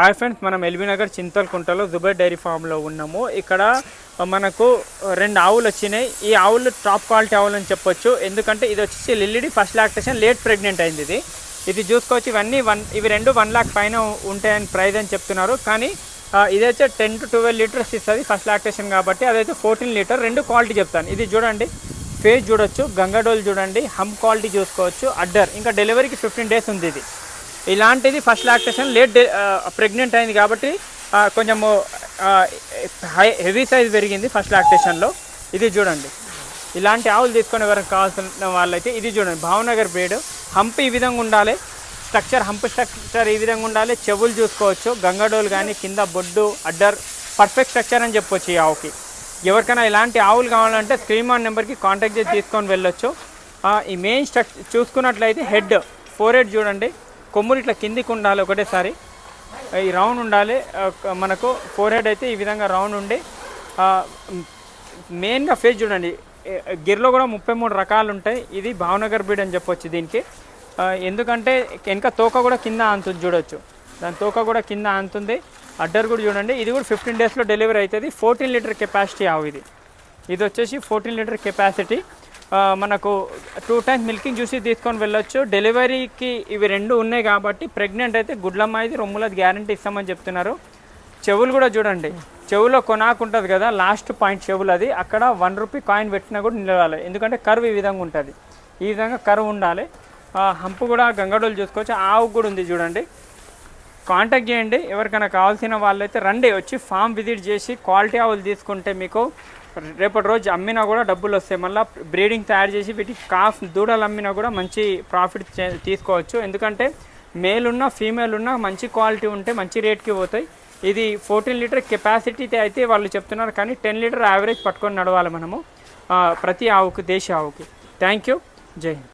Hi friends మనం LB Nagar చింతల్కుంటలో Dubai dairy ఫామ్లో ఉన్నాము. ఇక్కడ మనకు రెండు ఆవులు వచ్చినాయి. ఈ ఆవులు టాప్ క్వాలిటీ ఆవులు అని చెప్పొచ్చు. ఎందుకంటే ఇది వచ్చేసి లిల్లిడి ఫస్ట్ లాక్టేషన్ లేట్ ప్రెగ్నెంట్ అయింది ఇది. ఇది చూసుకోవచ్చు ఇవన్నీ వన్ ఇవి రెండు వన్ లాక్ పైన ఉంటాయని ప్రైజ్ అని చెప్తున్నారు. కానీ ఇదైతే టెన్ టు ట్వెల్వ్ లీటర్స్ ఇస్తుంది ఫస్ట్ లాక్టేషన్ కాబట్టి అదైతే ఫోర్టీన్ లీటర్ రెండు క్వాలిటీ చెప్తాను. ఇది చూడండి ఫేస్ చూడొచ్చు గంగడోల్ చూడండి హమ్ క్వాలిటీ చూసుకోవచ్చు అడ్డర్. ఇంకా డెలివరీకి ఫిఫ్టీన్ డేస్ ఉంది ఇది. ఇలాంటిది ఫస్ట్ లాక్టేషన్ లేట్ ప్రెగ్నెంట్ అయింది కాబట్టి కొంచెము హై హెవీ సైజ్ పెరిగింది ఫస్ట్ లాక్టేషన్లో ఇది చూడండి. ఇలాంటి ఆవులు తీసుకొని ఎవరికి కావాల్సిన వాళ్ళైతే ఇది చూడండి. భావనగర్ బ్రీడ్ హంప్ ఈ విధంగా ఉండాలి. స్ట్రక్చర్ హంప్ స్ట్రక్చర్ ఈ విధంగా ఉండాలి. చెవులు చూసుకోవచ్చు. గంగడోలు కానీ కింద బొడ్డు అడ్డర్ పర్ఫెక్ట్ స్ట్రక్చర్ అని చెప్పొచ్చు ఈ ఆవుకి. ఎవరికైనా ఇలాంటి ఆవులు కావాలంటే స్క్రీన్ ఆన్ నెంబర్కి కాంటాక్ట్ చేసి తీసుకొని వెళ్ళొచ్చు. ఈ మెయిన్ స్ట్రక్ చూసుకున్నట్లయితే హెడ్ ఫోర్ హెడ్ చూడండి. కొమ్ములు ఇట్లా కిందికి ఉండాలి ఒకటేసారి. ఈ రౌండ్ ఉండాలి. మనకు ఫోర్ హెడ్ అయితే ఈ విధంగా రౌండ్ ఉండి మెయిన్గా ఫేస్ చూడండి. గిర్లో కూడా ముప్పై మూడు రకాలు ఉంటాయి. ఇది భావనగర్ బీడ్ అని చెప్పొచ్చు దీనికి. ఎందుకంటే వెనక తోక కూడా కింద ఆంతుంది చూడొచ్చు. దాని తోక కూడా కింద ఆంతుంది అడ్డర్ కూడా చూడండి. ఇది కూడా ఫిఫ్టీన్ డేస్లో డెలివరీ అవుతుంది. ఫోర్టీన్ లీటర్ కెపాసిటీ ఆవు ఇది. ఇది వచ్చేసి ఫోర్టీన్ లీటర్ కెపాసిటీ. మనకు టూ టైమ్స్ మిల్కింగ్ చూసి తీసుకొని వెళ్ళొచ్చు. డెలివరీకి ఇవి రెండు ఉన్నాయి కాబట్టి ప్రెగ్నెంట్ అయితే గుడ్లమ్మ ఇది రొమ్ములది గ్యారంటీ ఇస్తామని చెప్తున్నారు. చెవులు కూడా చూడండి. చెవులో కొనాకు ఉంటుంది కదా లాస్ట్ పాయింట్ చెవులు అది. అక్కడ వన్ రూపీ కాయిన్ పెట్టినా కూడా నిలవాలి. ఎందుకంటే కరువు ఈ విధంగా ఉంటుంది. ఈ విధంగా కరువు ఉండాలి. హంపు కూడా గంగడోలు చూసుకోవచ్చు. ఆవు కూడా ఉంది చూడండి. కాంటాక్ట్ చేయండి. ఎవరికైనా కావాల్సిన వాళ్ళైతే రండి. వచ్చి ఫామ్ విజిట్ చేసి క్వాలిటీ ఆవులు తీసుకుంటే మీకు రేపటి రోజు అమ్మినా కూడా డబ్బులు వస్తాయి. మళ్ళీ బ్రీడింగ్ తయారు చేసి వీటికి కాఫ్ దూడలు అమ్మినా కూడా మంచి ప్రాఫిట్ చే- తీసుకోవచ్చు. ఎందుకంటే మేల్ ఉన్న ఫీమేల్ ఉన్న మంచి క్వాలిటీ ఉంటే మంచి రేట్కి పోతాయి. ఇది ఫోర్టీన్ లీటర్ కెపాసిటీ అయితే వాళ్ళు చెప్తున్నారు. కానీ టెన్ లీటర్ యావరేజ్ పట్టుకొని నడవాలి మనము. ప్రతి ఆవుకు దేశీ ఆవుకి. Thank you. జై హింద్.